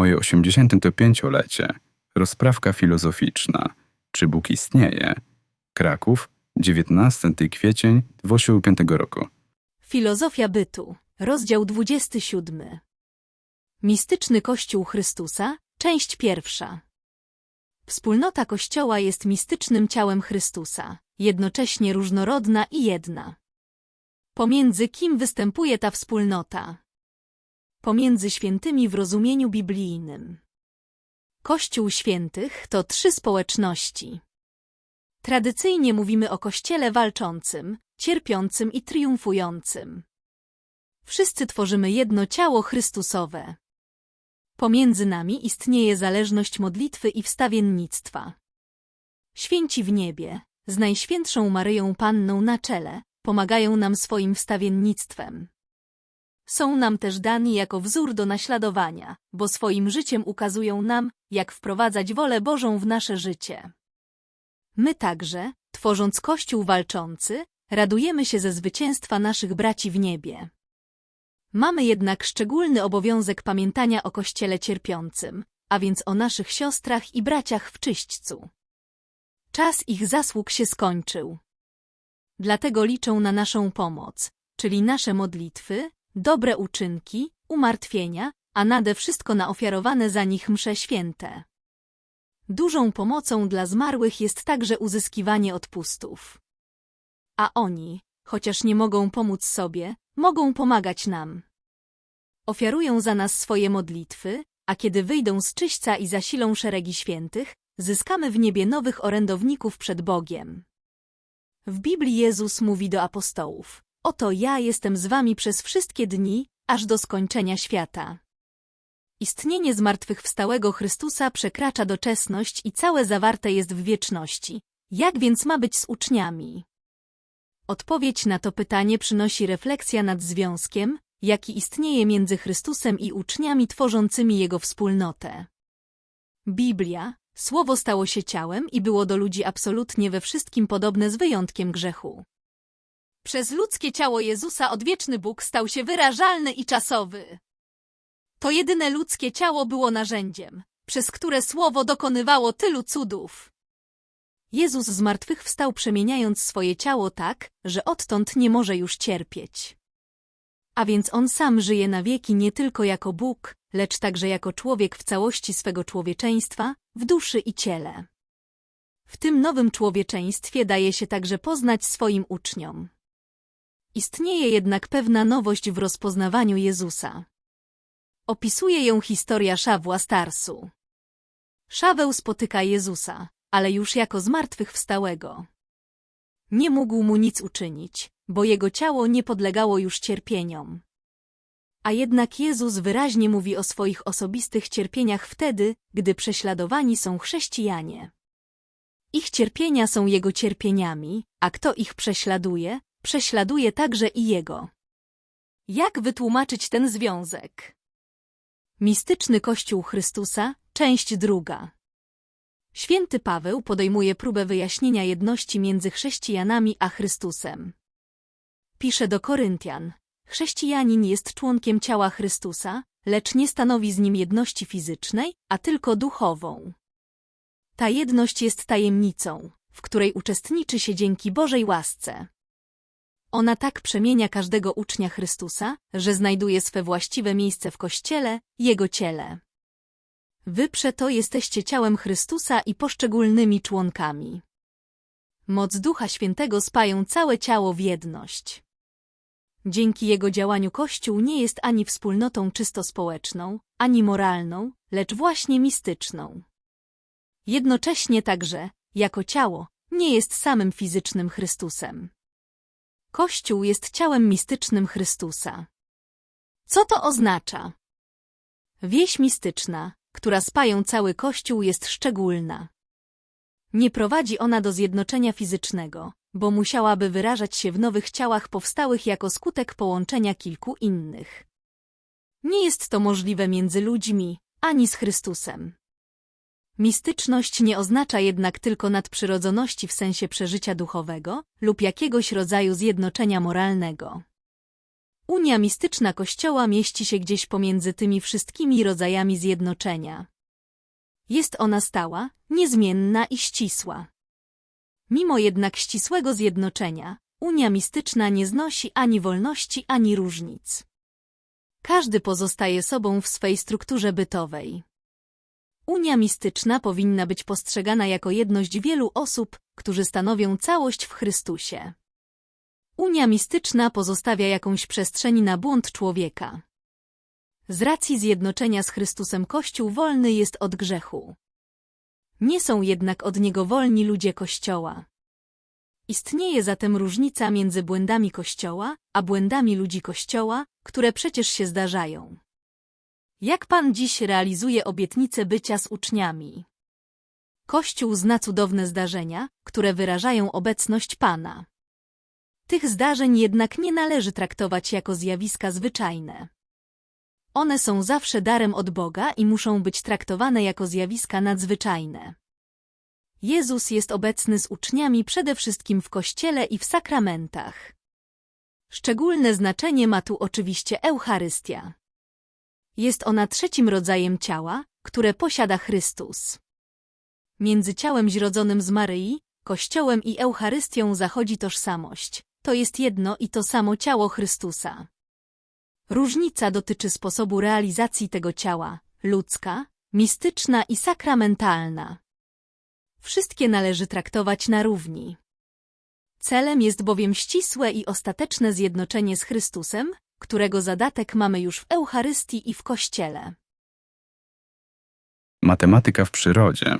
moje 85-lecie. Rozprawka filozoficzna. Czy Bóg istnieje? Kraków, 19 kwiecień 2005 roku. Filozofia bytu, rozdział 27. Mistyczny Kościół Chrystusa, część pierwsza. Wspólnota Kościoła jest mistycznym ciałem Chrystusa, jednocześnie różnorodna i jedna. Pomiędzy kim występuje ta wspólnota? Pomiędzy świętymi w rozumieniu biblijnym. Kościół świętych to trzy społeczności. Tradycyjnie mówimy o Kościele walczącym, cierpiącym i triumfującym. Wszyscy tworzymy jedno ciało Chrystusowe. Pomiędzy nami istnieje zależność modlitwy i wstawiennictwa. Święci w niebie, z Najświętszą Maryją Panną na czele, pomagają nam swoim wstawiennictwem. Są nam też dani jako wzór do naśladowania, bo swoim życiem ukazują nam, jak wprowadzać wolę Bożą w nasze życie. My także, tworząc Kościół walczący, radujemy się ze zwycięstwa naszych braci w niebie. Mamy jednak szczególny obowiązek pamiętania o Kościele cierpiącym, a więc o naszych siostrach i braciach w czyśćcu. Czas ich zasług się skończył. Dlatego liczą na naszą pomoc, czyli nasze modlitwy, dobre uczynki, umartwienia, a nade wszystko na ofiarowane za nich msze święte. Dużą pomocą dla zmarłych jest także uzyskiwanie odpustów. A oni, chociaż nie mogą pomóc sobie, mogą pomagać nam. Ofiarują za nas swoje modlitwy, a kiedy wyjdą z czyśćca i zasilą szeregi świętych, zyskamy w niebie nowych orędowników przed Bogiem. W Biblii Jezus mówi do apostołów, oto ja jestem z wami przez wszystkie dni, aż do skończenia świata. Istnienie zmartwychwstałego Chrystusa przekracza doczesność i całe zawarte jest w wieczności. Jak więc ma być z uczniami? Odpowiedź na to pytanie przynosi refleksja nad związkiem, jaki istnieje między Chrystusem i uczniami tworzącymi Jego wspólnotę. Biblia, Słowo stało się ciałem i było do ludzi absolutnie we wszystkim podobne z wyjątkiem grzechu. Przez ludzkie ciało Jezusa odwieczny Bóg stał się wyrażalny i czasowy. To jedyne ludzkie ciało było narzędziem, przez które Słowo dokonywało tylu cudów. Jezus zmartwychwstał przemieniając swoje ciało tak, że odtąd nie może już cierpieć. A więc On sam żyje na wieki nie tylko jako Bóg, lecz także jako człowiek w całości swego człowieczeństwa, w duszy i ciele. W tym nowym człowieczeństwie daje się także poznać swoim uczniom. Istnieje jednak pewna nowość w rozpoznawaniu Jezusa. Opisuje ją historia Szawła Starsu. Szaweł spotyka Jezusa, ale już jako zmartwychwstałego. Nie mógł mu nic uczynić, bo jego ciało nie podlegało już cierpieniom. A jednak Jezus wyraźnie mówi o swoich osobistych cierpieniach wtedy, gdy prześladowani są chrześcijanie. Ich cierpienia są Jego cierpieniami, a kto ich prześladuje, prześladuje także i Jego. Jak wytłumaczyć ten związek? Mistyczny Kościół Chrystusa, część druga. Święty Paweł podejmuje próbę wyjaśnienia jedności między chrześcijanami a Chrystusem. Pisze do Koryntian. Chrześcijanin jest członkiem ciała Chrystusa, lecz nie stanowi z nim jedności fizycznej, a tylko duchową. Ta jedność jest tajemnicą, w której uczestniczy się dzięki Bożej łasce. Ona tak przemienia każdego ucznia Chrystusa, że znajduje swe właściwe miejsce w Kościele, Jego ciele. Wy przeto jesteście ciałem Chrystusa i poszczególnymi członkami. Moc Ducha Świętego spają całe ciało w jedność. Dzięki jego działaniu Kościół nie jest ani wspólnotą czysto społeczną, ani moralną, lecz właśnie mistyczną. Jednocześnie także, jako ciało, nie jest samym fizycznym Chrystusem. Kościół jest ciałem mistycznym Chrystusa. Co to oznacza? Wieś mistyczna, która spają cały Kościół jest szczególna. Nie prowadzi ona do zjednoczenia fizycznego, bo musiałaby wyrażać się w nowych ciałach powstałych jako skutek połączenia kilku innych. Nie jest to możliwe między ludźmi, ani z Chrystusem. Mistyczność nie oznacza jednak tylko nadprzyrodzoności w sensie przeżycia duchowego lub jakiegoś rodzaju zjednoczenia moralnego. Unia mistyczna Kościoła mieści się gdzieś pomiędzy tymi wszystkimi rodzajami zjednoczenia. Jest ona stała, niezmienna i ścisła. Mimo jednak ścisłego zjednoczenia, Unia mistyczna nie znosi ani wolności, ani różnic. Każdy pozostaje sobą w swej strukturze bytowej. Unia mistyczna powinna być postrzegana jako jedność wielu osób, którzy stanowią całość w Chrystusie. Unia mistyczna pozostawia jakąś przestrzeń na błąd człowieka. Z racji zjednoczenia z Chrystusem Kościół wolny jest od grzechu. Nie są jednak od niego wolni ludzie Kościoła. Istnieje zatem różnica między błędami Kościoła, a błędami ludzi Kościoła, które przecież się zdarzają. Jak Pan dziś realizuje obietnicę bycia z uczniami? Kościół zna cudowne zdarzenia, które wyrażają obecność Pana. Tych zdarzeń jednak nie należy traktować jako zjawiska zwyczajne. One są zawsze darem od Boga i muszą być traktowane jako zjawiska nadzwyczajne. Jezus jest obecny z uczniami przede wszystkim w Kościele i w sakramentach. Szczególne znaczenie ma tu oczywiście Eucharystia. Jest ona trzecim rodzajem ciała, które posiada Chrystus. Między ciałem zrodzonym z Maryi, Kościołem i Eucharystią zachodzi tożsamość. To jest jedno i to samo ciało Chrystusa. Różnica dotyczy sposobu realizacji tego ciała, ludzka, mistyczna i sakramentalna. Wszystkie należy traktować na równi. Celem jest bowiem ścisłe i ostateczne zjednoczenie z Chrystusem, którego zadatek mamy już w Eucharystii i w Kościele. Matematyka w przyrodzie.